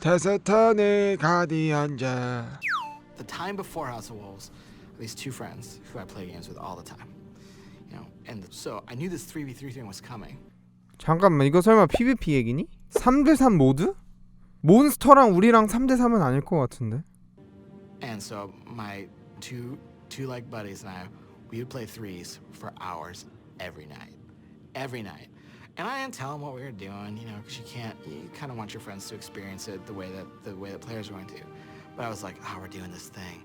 테스턴의 가디언자 The time before House of Wolves, these two friends who I play games with all the time, you know, and so I knew this 3v3 thing was coming. 잠깐만 이거 설마 PVP 얘기니? 3대3 모드? 몬스터랑 우리랑 3대3은 아닐 것 같은데 And so my two two like buddies and I, we would play threes for hours every night, every night. And I didn't tell them what we were doing, you know, because you can't. You kind of want your friends to experience it the way that the way that players are going to. But I was like, oh, we're doing this thing.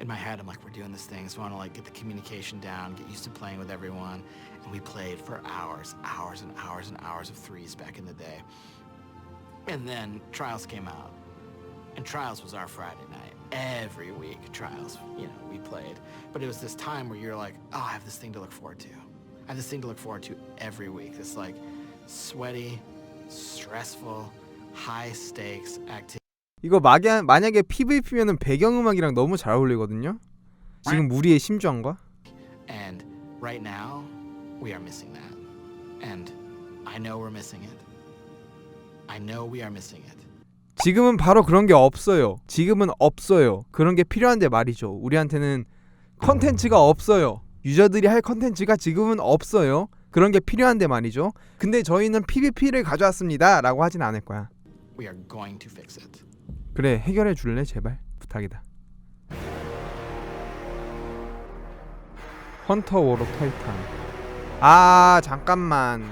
In my head, I'm like, we're doing this thing. So I want to like get the communication down, get used to playing with everyone. And we played for hours, hours and hours and hours of threes back in the day. And then Trials came out. And Trials was our Friday night. Every week, Trials, you know, we played. But it was this time where you're like, oh, I have this thing to look forward to. I have this thing to look forward to every week. This like sweaty, stressful, high stakes activity. 이거 마게, 만약에 PVP면은 배경음악이랑 너무 잘 어울리거든요 지금 우리의 심정과 And right now, we are missing that. And I know we're missing it. I know we are missing it. 지금은 바로 그런 게 없어요 지금은 없어요 그런 게 필요한데 말이죠 우리한테는 컨텐츠가 없어요 유저들이 할 컨텐츠가 지금은 없어요. 그런 게 필요한데 말이죠. 근데 저희는 PVP를 가져왔습니다 라고 하진 않을 거야. We are going to fix it. 그래 해결해 줄래? 제발. 부탁이다. 헌터 워로 타이탄. 아 잠깐만.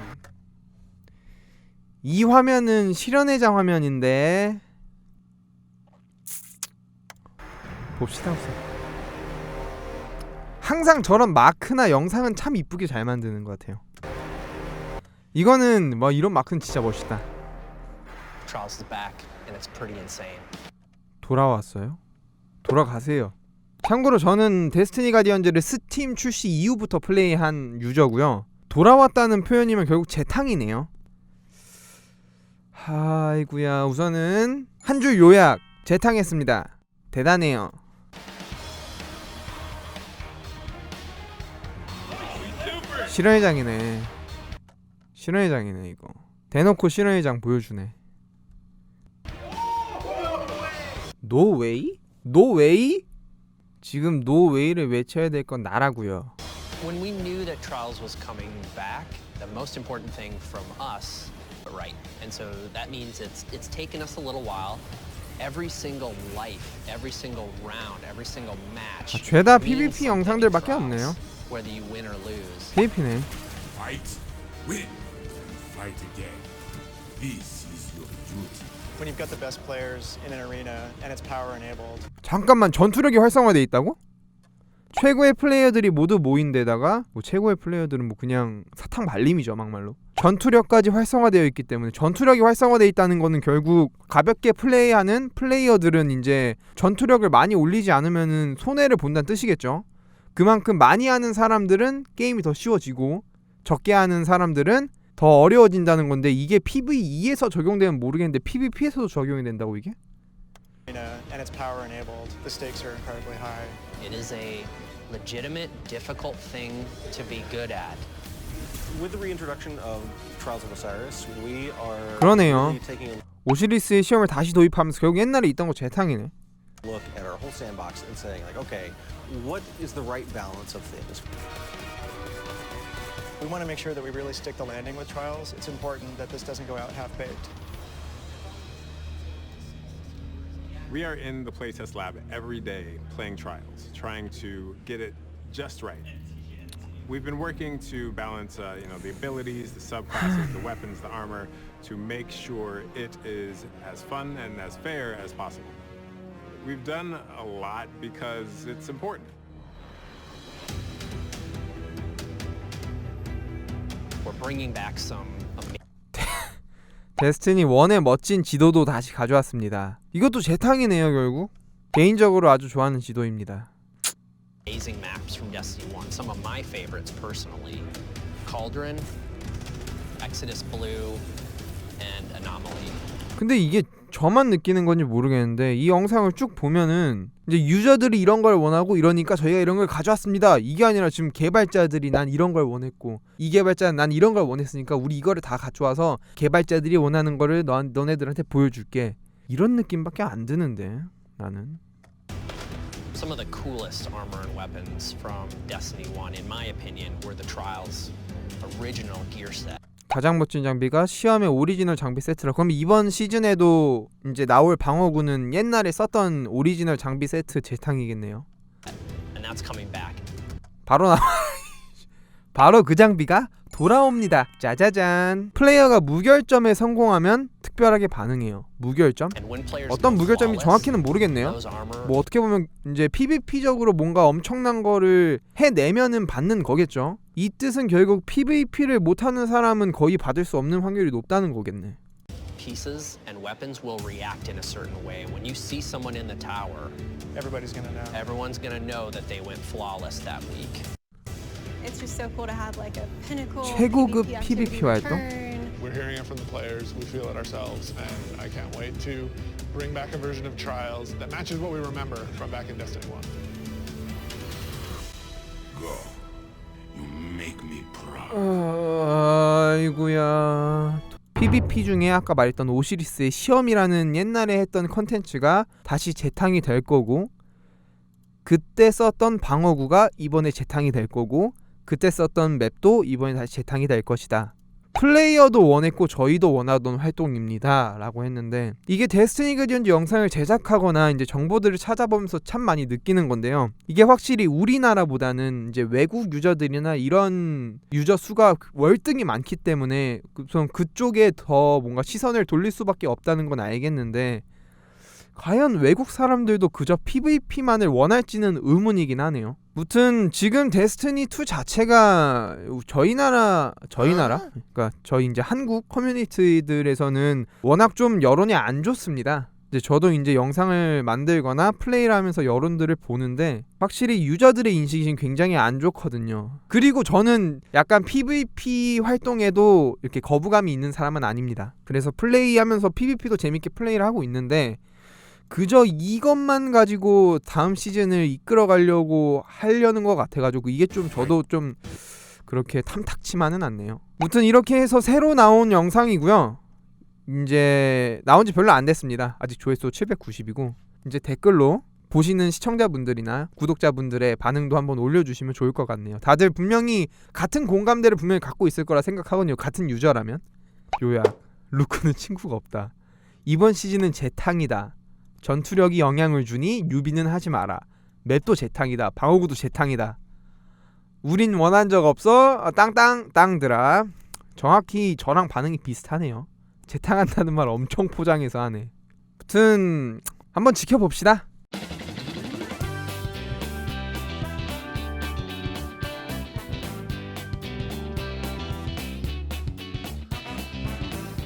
이 화면은 실현회장 화면인데. 봅시다 우선 항상 저런 마크나 영상은 참 이쁘게 잘 만드는 것 같아요 이거는 뭐 이런 마크는 진짜 멋있다. 돌아왔어요? 돌아가세요. 참고로 저는 데스티니 가디언즈를 스팀 출시 이후부터 플레이한 유저고요. 돌아왔다는 표현이면 결국 재탕이네요. 아이구야 우선은 한 줄 요약 재탕했습니다. 대단해요. 실현회장이네. 실현회장이네 이거. 대놓고 실현회장 보여주네. 노웨이? 노웨이? 지금 노웨이를 외쳐야 될 건 나라고요. When we knew that Trials was coming back, the most important thing from us, right? And so that means it's it's taken us a little while. Every single life, every single round, every single match. 아, 죄다 PVP 영상들밖에 없네요. Whether you win or lose. PVP네. Fight, win, fight again. This is your duty. when you've got the best players in an arena and it's power enabled. 잠깐만 전투력이 활성화돼 있다고? 최고의 플레이어들이 모두 모인 데다가 뭐 최고의 플레이어들은 뭐 그냥 사탕 발림이죠 막말로 전투력까지 활성화되어 있기 때문에 전투력이 활성화되어 있다는 거는 결국 가볍게 플레이하는 플레이어들은 이제 전투력을 많이 올리지 않으면은 손해를 본다는 뜻이겠죠 그만큼 많이 하는 사람들은 게임이 더 쉬워지고 적게 하는 사람들은 더 어려워진다는 건데 이게 PVE에서 적용되면 모르겠는데 PVP에서도 적용이 된다고 이게? And it's power enabled. The stakes are incredibly high. It is a legitimate, difficult thing to be good at. With the reintroduction of Trials of Osiris, we are 그러네요. 오시리스의 시험을 다시 도입하면서 결국 옛날에 있던 거 재탕이네. Look at our whole sandbox and saying, like, okay, what is the right balance of things? We want to make sure that we really stick the landing with trials. It's important that this doesn't go out half baked. We are in the playtest lab every day playing trials, trying to get it just right. We've been working to balance, uh, you know, the abilities, the subclasses, the weapons, the armor, to make sure it is as fun and as fair as possible. We've done a lot because it's important. We're bringing back some 데스티니 1의 멋진 지도도 다시 가져왔습니다. 이것도 재탕이네요, 결국. 개인적으로 아주 좋아하는 지도입니다. amazing maps from Destiny 1. Some of my favorites personally Cauldron, Exodus Blue, and Anomaly. 근데 이게 저만 느끼는 건지 모르겠는데 이 영상을 쭉 보면은 이제 유저들이 이런 걸 원하고 이러니까 저희가 이런 걸 가져왔습니다. 이게 아니라 지금 개발자들이 난 이런 걸 원했고 이 개발자는 난 이런 걸 원했으니까 우리 이거를 다 가져와서 개발자들이 원하는 거를 너, 너네들한테 보여줄게. 이런 느낌밖에 안 드는데 나는 Some of the coolest armor and weapons from Destiny 1, in my opinion, were the Trials original gear set. 가장 멋진 장비가 시험의 오리지널 장비 세트라. 그럼 이번 시즌에도 이제 나올 방어구는 옛날에 썼던 오리지널 장비 세트 재탕이겠네요. 바로 나 바로 그 장비가 돌아옵니다 짜자잔 플레이어가 무결점에 성공하면 특별하게 반응해요 무결점? And when players 어떤 무결점이 정확히는 모르겠네요 뭐 어떻게 보면 이제 PVP적으로 뭔가 엄청난 거를 해내면은 받는 거겠죠. 이 뜻은 결국 PVP를 못하는 사람은 거의 받을 수 없는 확률이 높다는 거겠네. pieces and weapons will react in a certain way. When you see someone in the tower, Everybody's gonna know. everyone's gonna know that they went flawless that week. 최고급 PvP 활동? return. We're hearing it from the players, we feel it ourselves, and I can't wait to bring back a version of Trials that matches what we remember from back in Destiny 1. Go. You make me proud. 아이구야. PVP 중에 아까 말했던 오시리스의 시험이라는 옛날에 했던 컨텐츠가 다시 재탕이 될 거고 그때 썼던 방어구가 이번에 재탕이 될 거고 그때 썼던 맵도 이번에 다시 재탕이 될 것이다. 플레이어도 원했고 저희도 원하던 활동입니다. 라고 했는데 이게 데스티니 그디언즈 영상을 제작하거나 이제 정보들을 찾아보면서 참 많이 느끼는 건데요. 이게 확실히 우리나라보다는 이제 외국 유저들이나 이런 유저 수가 월등히 많기 때문에 우선 그쪽에 더 뭔가 시선을 돌릴 수밖에 없다는 건 알겠는데 과연 외국 사람들도 그저 PVP만을 원할지는 의문이긴 하네요. 무튼 지금 데스티니 2 자체가 저희 나라 저희 나라 그러니까 저희 이제 한국 커뮤니티들에서는 워낙 좀 여론이 안 좋습니다. 이제 저도 이제 영상을 만들거나 플레이를 하면서 여론들을 보는데 확실히 유저들의 인식이 굉장히 안 좋거든요. 그리고 저는 약간 PVP 활동에도 이렇게 거부감이 있는 사람은 아닙니다. 그래서 플레이하면서 PVP도 재밌게 플레이를 하고 있는데 그저 이것만 가지고 다음 시즌을 이끌어 가려고 하려는 것 같아가지고 이게 좀 저도 좀 그렇게 탐탁치만은 않네요. 무튼 이렇게 해서 새로 나온 영상이고요. 이제 나온 지 별로 안 됐습니다. 아직 조회수 790이고 이제 댓글로 보시는 시청자분들이나 구독자분들의 반응도 한번 올려주시면 좋을 것 같네요. 다들 분명히 같은 공감대를 분명히 갖고 있을 거라 생각하거든요. 같은 유저라면. 요약. 루크는 친구가 없다. 이번 시즌은 재탕이다. 전투력이 영향을 주니 유비는 하지 마라. 맵도 재탕이다. 방어구도 재탕이다. 우린 원한 적 없어. 어, 땅땅 땅들아. 정확히 저랑 반응이 비슷하네요. 재탕한다는 말 엄청 포장해서 하네. 아무튼 한번 지켜봅시다.